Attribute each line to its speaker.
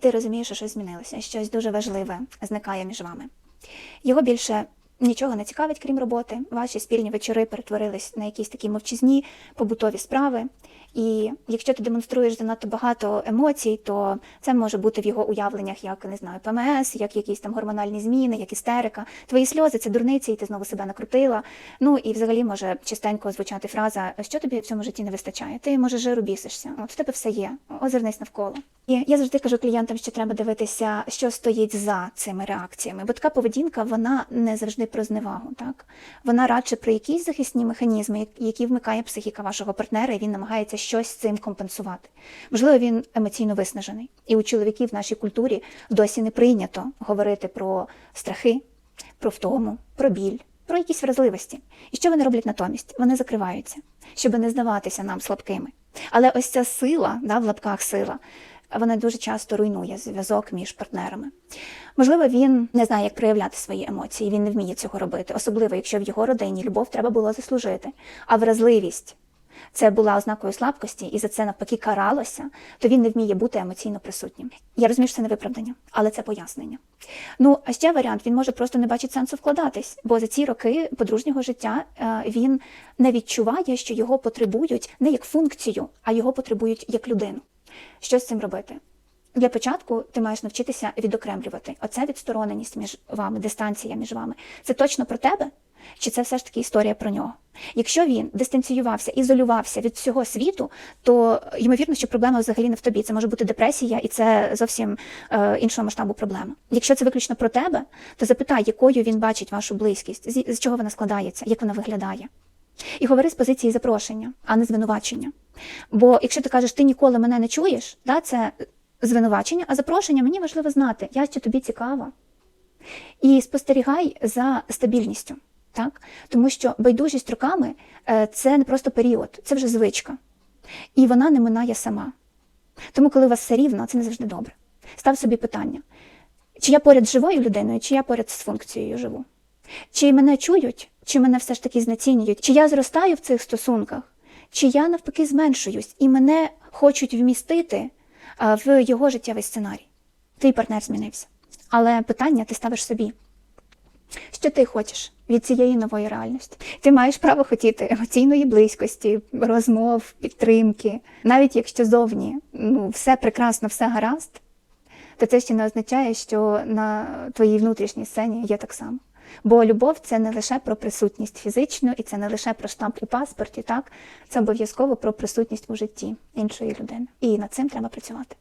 Speaker 1: Ти розумієш, що щось змінилося, щось дуже важливе зникає між вами. Його більше нічого не цікавить, крім роботи. Ваші спільні вечори перетворились на якісь такі мовчазні побутові справи. І якщо ти демонструєш занадто багато емоцій, то це може бути в його уявленнях як не знаю, ПМС, як якісь там гормональні зміни, як істерика. Твої сльози це дурниці, і ти знову себе накрутила. Ну і взагалі може частенько звучати фраза, що тобі в цьому житті не вистачає. Ти може жиру бісишся. От в тебе все є. Озирнись навколо. І я завжди кажу клієнтам, що треба дивитися, що стоїть за цими реакціями. Бо така поведінка вона не завжди про зневагу. Так вона радше про якісь захисні механізми, які вмикає психіка вашого партнера, і він намагається щось цим компенсувати. Можливо, він емоційно виснажений. І у чоловіків в нашій культурі досі не прийнято говорити про страхи, про втому, про біль. Про якісь вразливості. І що вони роблять натомість? Вони закриваються, щоб не здаватися нам слабкими. Але ось ця сила, да, в лапках сила, вона дуже часто руйнує зв'язок між партнерами. Можливо, він не знає, як проявляти свої емоції, він не вміє цього робити, особливо якщо в його родині любов треба було заслужити, а вразливість це була ознакою слабкості, і за це навпаки каралося, то він не вміє бути емоційно присутнім. Я розумію, що це не виправдання, але це пояснення. Ну а ще варіант він може просто не бачити сенсу вкладатись, бо за ці роки подружнього життя е, він не відчуває, що його потребують не як функцію, а його потребують як людину. Що з цим робити? Для початку ти маєш навчитися відокремлювати. Оце відстороненість між вами, дистанція між вами. Це точно про тебе? Чи це все ж таки історія про нього? Якщо він дистанціювався, ізолювався від всього світу, то ймовірно, що проблема взагалі не в тобі. Це може бути депресія, і це зовсім е, іншого масштабу проблема. Якщо це виключно про тебе, то запитай, якою він бачить вашу близькість, з, з чого вона складається, як вона виглядає. І говори з позиції запрошення, а не звинувачення. Бо якщо ти кажеш, ти ніколи мене не чуєш, да, це звинувачення, а запрошення мені важливо знати, я ще тобі цікава. І спостерігай за стабільністю, так? тому що байдужість роками е, це не просто період, це вже звичка. І вона не минає сама. Тому, коли у вас все рівно, це не завжди добре. Став собі питання: чи я поряд з живою людиною, чи я поряд з функцією живу? Чи мене чують, чи мене все ж таки знецінюють, чи я зростаю в цих стосунках, чи я навпаки зменшуюсь, і мене хочуть вмістити в його життєвий сценарій. Твій партнер змінився. Але питання ти ставиш собі. Що ти хочеш від цієї нової реальності? Ти маєш право хотіти емоційної близькості, розмов, підтримки. Навіть якщо зовні ну, все прекрасно, все гаразд, то це ще не означає, що на твоїй внутрішній сцені є так само. Бо любов це не лише про присутність фізичну, і це не лише про штамп у паспорті, так це обов'язково про присутність у житті іншої людини. І над цим треба працювати.